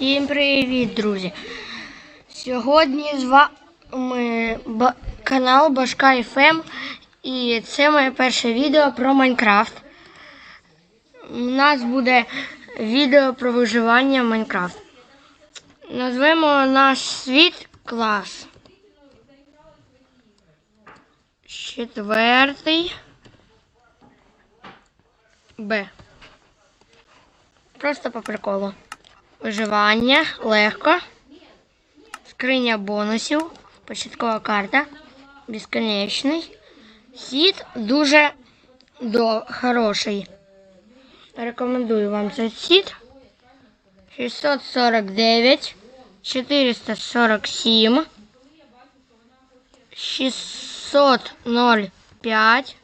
Всім привіт, друзі! Сьогодні з вами канал Башка ФМ і це моє перше відео про Майнкрафт. У нас буде відео про виживання Майнкрафт. Назвемо наш світ клас. Четвертий Б. Просто по приколу. Виживання легко. Скриня бонусів. Початкова карта. Безконечний. Сіт дуже до хороший. Рекомендую вам цей сіт. 649, 447, 605,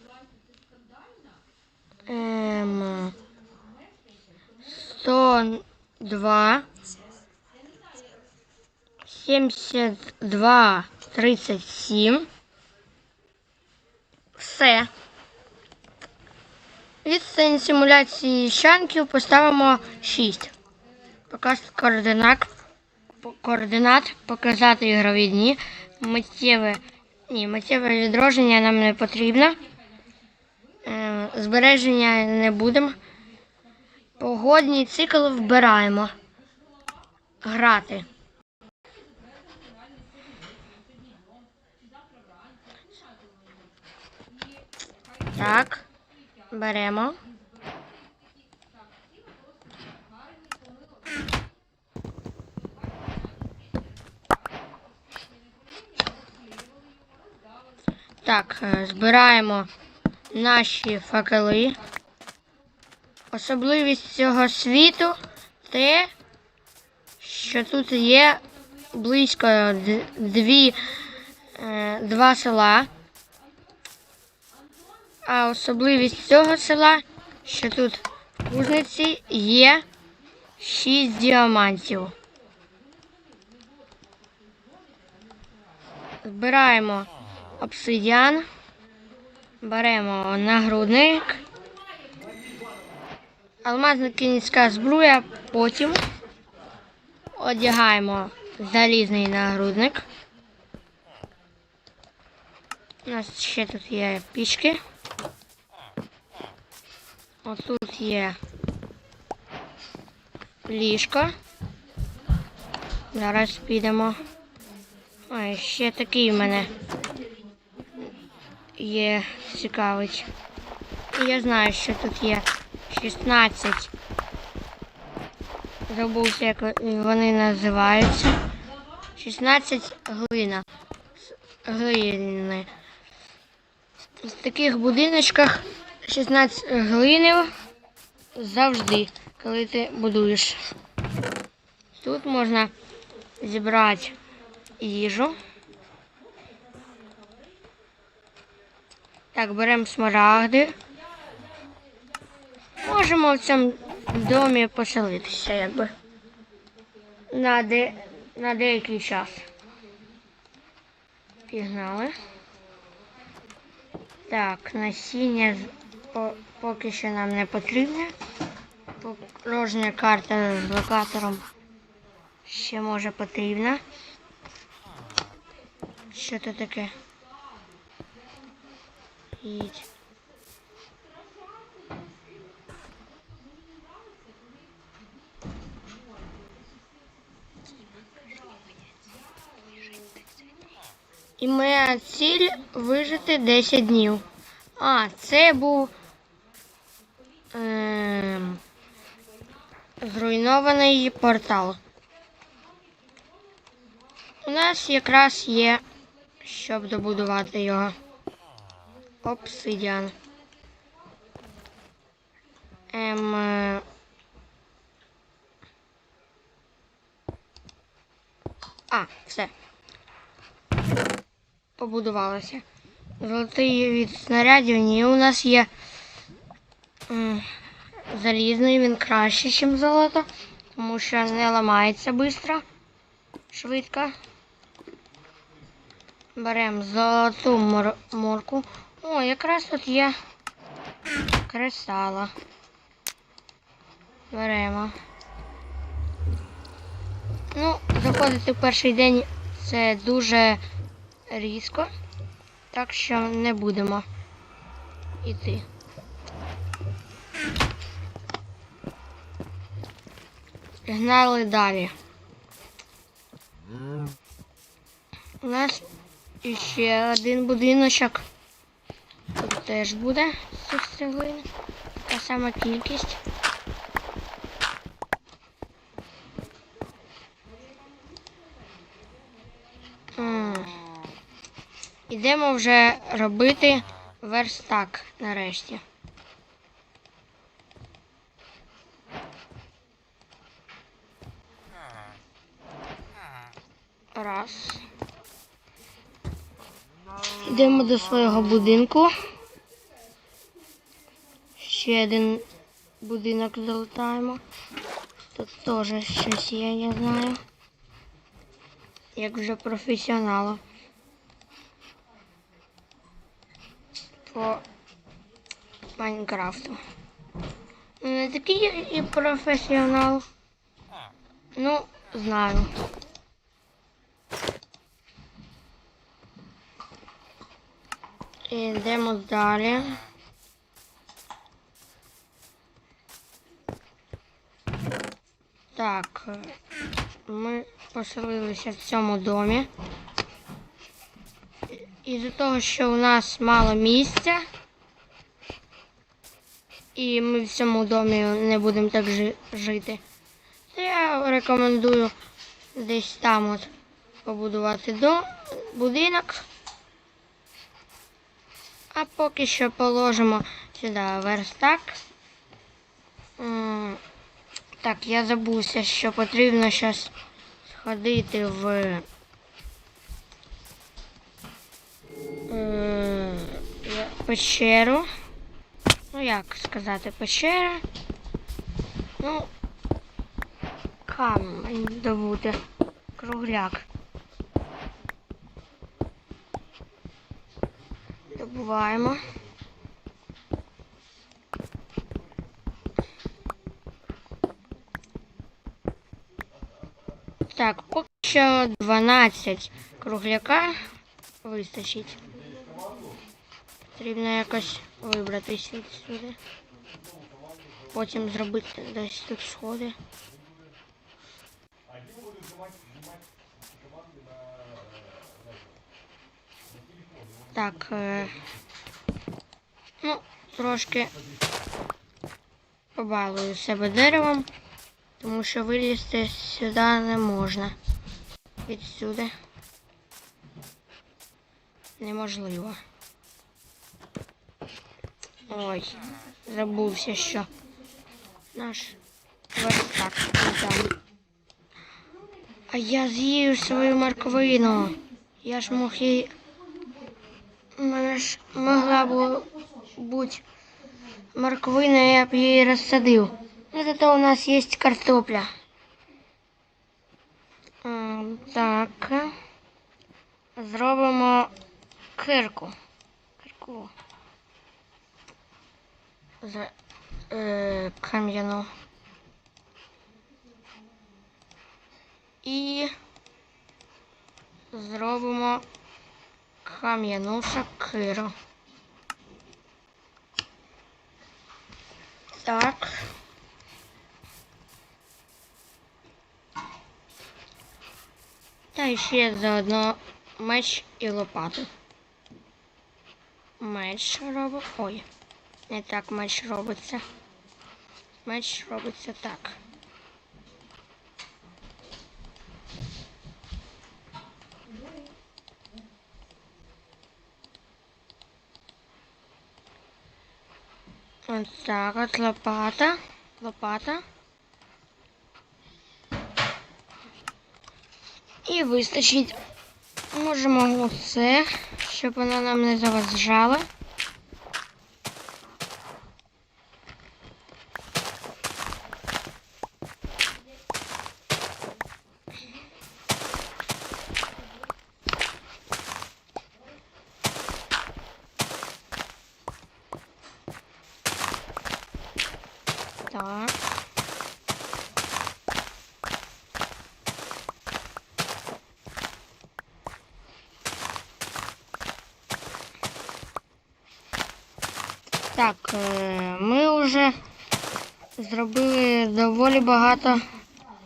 ем, 102, 72, 37. Все. Відстань симуляції щанків поставимо 6. Показ координат, координат, показати ігрові дні. Миттєве, ні, миттєве відродження нам не потрібно. Е, збереження не будемо. Погодній цикл вбираємо. Грати. Так, беремо. Так, е, збираємо наші факели. Особливість цього світу те, що тут є близько дві, е, два села. А особливість цього села, що тут в кузниці є 6 діамантів. Збираємо обсидіан, беремо нагрудник, алмазна кінська збруя, потім одягаємо залізний нагрудник. У нас ще тут є пічки. Отут є ліжко. Зараз підемо. Ой, ще такий в мене є цікавить. І я знаю, що тут є 16. Забувся, як вони називаються. 16 глина. Глини. В таких будиночках 16 глинів завжди, коли ти будуєш. Тут можна зібрати їжу. Так, беремо смарагди. Можемо в цьому домі поселитися, якби. На, де, на деякий час. Пігнали. Так, насіння поки що нам не потрібне. Порожня карта з локатором ще може потрібна. Що це таке? Їдь. І моя ціль вижити 10 днів. А, це був ем, зруйнований портал. У нас якраз є, щоб добудувати його. Обсидіан. Ем, е, а, все. Побудувалося. Золотий від снарядів ні, у нас є залізний, він краще, ніж золото, тому що не ламається швидко, швидко. Беремо золоту мор- морку. О, якраз тут є кристала. Беремо. Ну, заходити в перший день це дуже різко, так що не будемо йти. Гнали далі. У нас ще один будиночок. Тут теж буде цих цеглин. Та сама кількість. Ідемо вже робити верстак нарешті. Раз. Йдемо до свого будинку. Ще один будинок залутаємо. Тут теж щось є, я знаю. Як вже професіонала. По Майнкрафту. Ну, Не такий я і професіонал. Ну, знаю. Йдемо далі. Так, ми поселилися в цьому домі. Із-за того, що у нас мало місця, і ми в цьому домі не будемо так жити, то я рекомендую десь там от побудувати дом, будинок. А поки що положимо сюди верстак. Так, я забувся, що потрібно зараз сходити в е, я- печеру. Ну, як сказати, печера. Ну, камінь добути. Кругляк. Добуваємо. Так, поки що 12 кругляка вистачить. Потрібно якось вибратися відсюди. Потім зробити десь тут сходи. Так. Е... Ну, трошки побалую себе деревом, тому що вилізти сюди не можна. Відсюди. Неможливо. Ой, забувся, що наш верстак там. А я з'їв свою морковину. Я ж мог її. Мене ж могла бу- бути морковина, я б її розсадив. Ну, зато у нас є картопля. Так. Зробимо кирку. Кирку. За е, кам'яну. І зробимо кам'яну сокиру. Так. Та ще заодно меч і лопату. Меч робимо. Ой, не так меч робиться. Меч робиться так. Ось так от лопата. Лопата. І вистачить. Можемо оце, щоб вона нам не заважала. Так. Так, е, ми вже зробили доволі багато,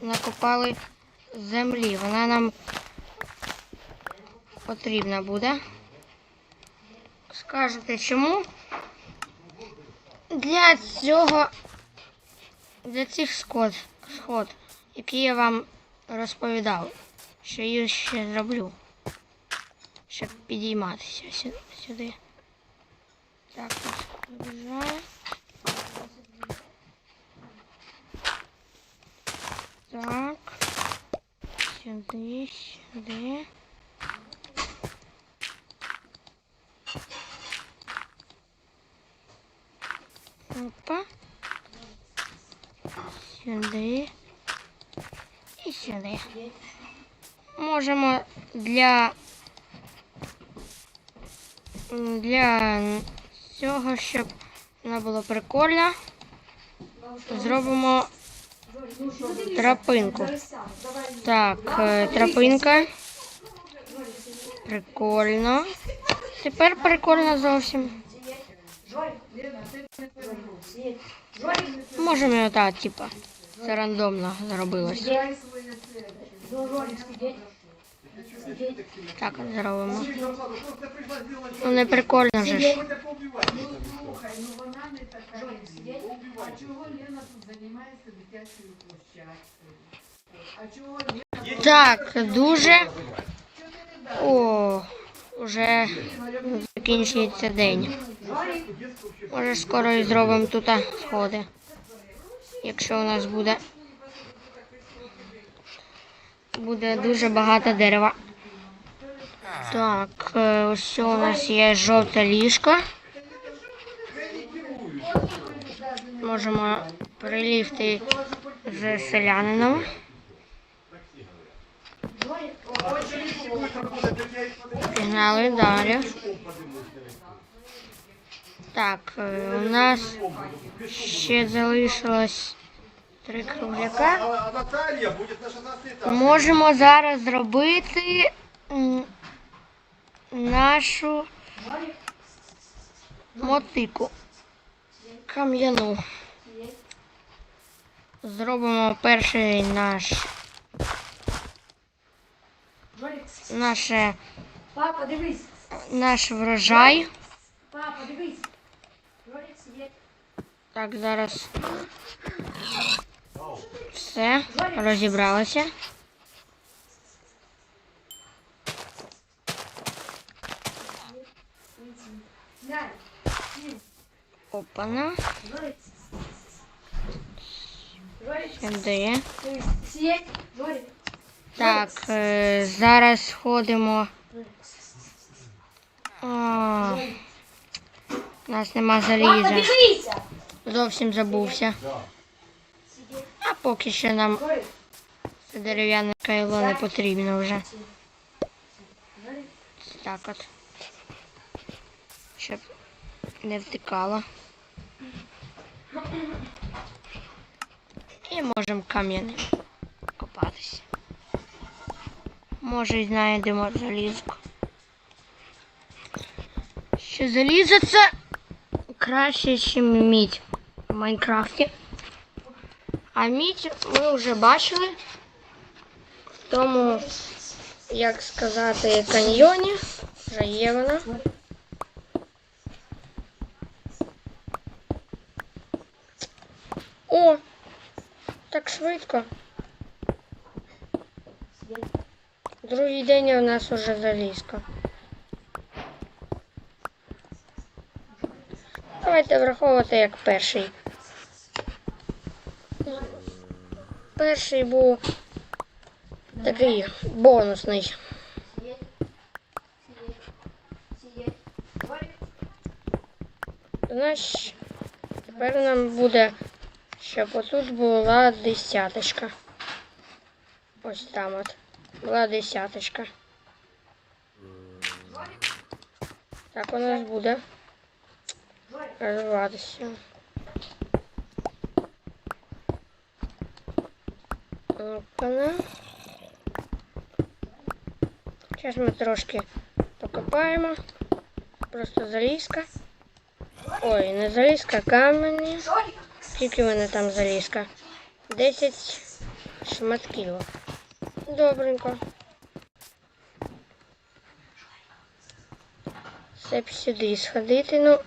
накопали землі. Вона нам потрібна буде. Скажете чому? Для цього, для цих сход, сход, які я вам розповідав, що я ще зроблю, щоб підійматися сюди. Так, Так. Сюди, сюди. Опа. Сюди. І сюди. Можемо для для цього, щоб вона була прикольна, зробимо тропинку. Так, е, тропинка. Прикольно. Тепер прикольно зовсім. Можемо отак, типа. Це рандомно зробилось. Так зробимо. Ну не прикольно же ж. Так, дуже. О, вже закінчується день. Може скоро і зробимо тут сходи. Якщо у нас буде. Буде дуже багато дерева. Так, е, ось у нас є жовте ліжко. Можемо прилізти з селянином. Пігнали далі. Так, е, у нас ще залишилось три кругляка. А Наталья будет на 16 этаж. Можемо зараз зробити нашу мотику кам'яну. Зробимо перший наш наше, Папа, дивись. наш врожай. Папа, дивись. Так, зараз все, розібралося. Опана. Жорик. Так, е, зараз ходимо. О, у нас нема заліза. Зовсім забувся. А поки що нам дерев'яне кайло не потрібно вже. Так от. Щоб не втикало. І можемо кам'яним копатися. Може знайдемо залізку. Що залізо це краще, ніж мідь в Майнкрафті. А мідь ми вже бачили в тому, як сказати, каньйоні. Вже є вона. О! Так швидко. Другий день у нас уже залізка. Давайте враховувати як перший. Перший був такий бонусний. Значить, тепер нам буде, щоб отут була десяточка. Ось там от. Була десяточка. Так у нас буде розвиватися. Опана. Зараз ми трошки покопаємо. Просто залізка. Ой, не залізка камені. Скільки в мене там залізка? 10 шматків. Добренько. Це б сюди сходити, ну.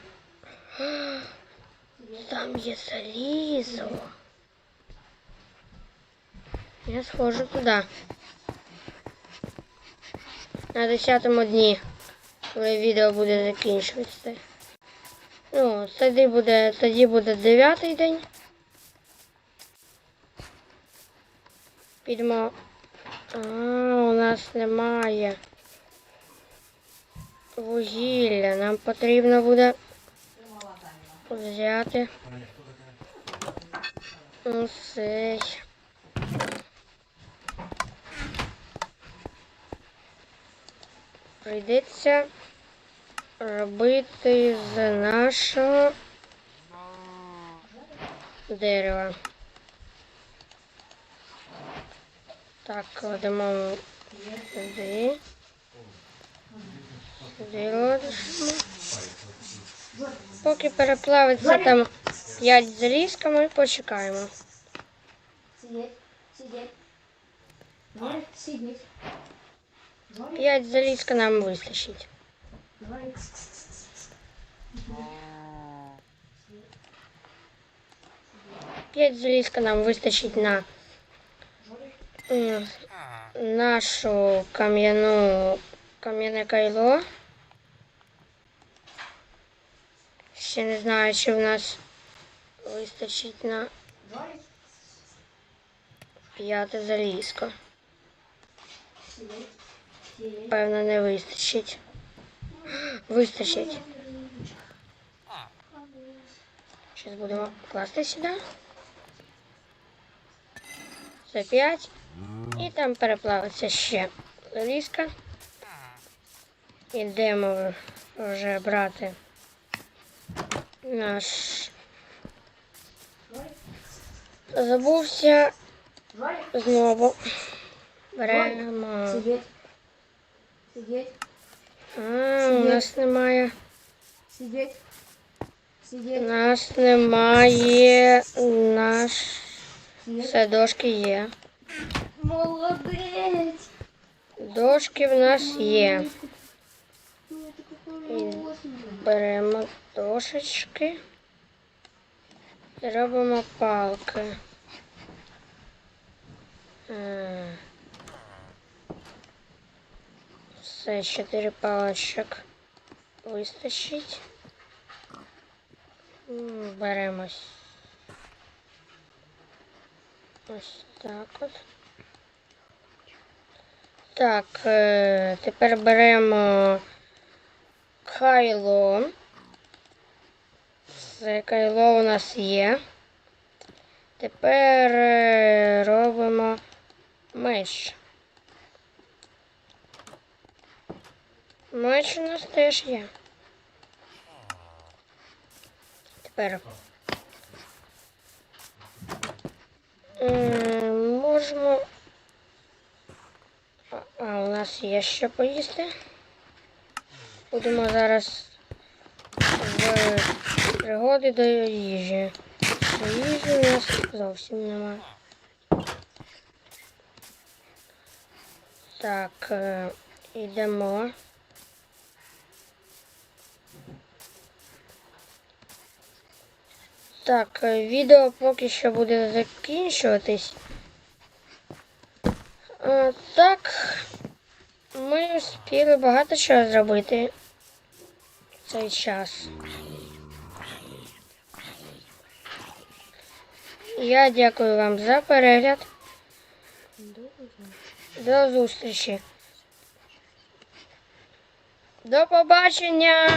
Там є залізо. Я схожу туди. На 10 дні, коли відео буде закінчуватися. Ну, тоді буде, тоді буде дев'ятий день. Підемо. А, у нас немає вугілля. Нам потрібно буде взяти цей. Прийдеться робити з нашого дерева. Так, кладемо сюди. Сюди ложимо. Поки переплавиться там 5 залізка, ми почекаємо. Сидеть. Жорик, сидеть. 5 залізка нам вистачить. Жорик. П'ять залізка нам вистачить на нашу кам'яну кам'яне кайло. Ще не знаю, чи в нас вистачить на п'яте залізко. Певно, не вистачить. Вистачить. Зараз будемо класти сюди. Це 5. І там переплавиться ще залізка. Ідемо вже брати наш. Забувся знову. Беремо. Сидеть. Сидеть. А, у нас немає. Сидеть. У нас немає. Наш Сидеть. все дошки є. Молодець. Дошки в нас є. Беремо дошечки і робимо палки. Е, Все, чотири палочок вистачить. Беремо ось- так от. Так, е, тепер беремо кайло. Це кайло у нас є. Тепер е, робимо меч. Меч у нас теж є. Тепер можемо. А, у нас є що поїсти. Будемо зараз з пригоди до їжі. Що їжі у нас зовсім немає. Так, е, йдемо. Так, е, відео поки що буде закінчуватись. А, так, ми встигли багато чого зробити цей час. Я дякую вам за перегляд. До зустрічі. До побачення!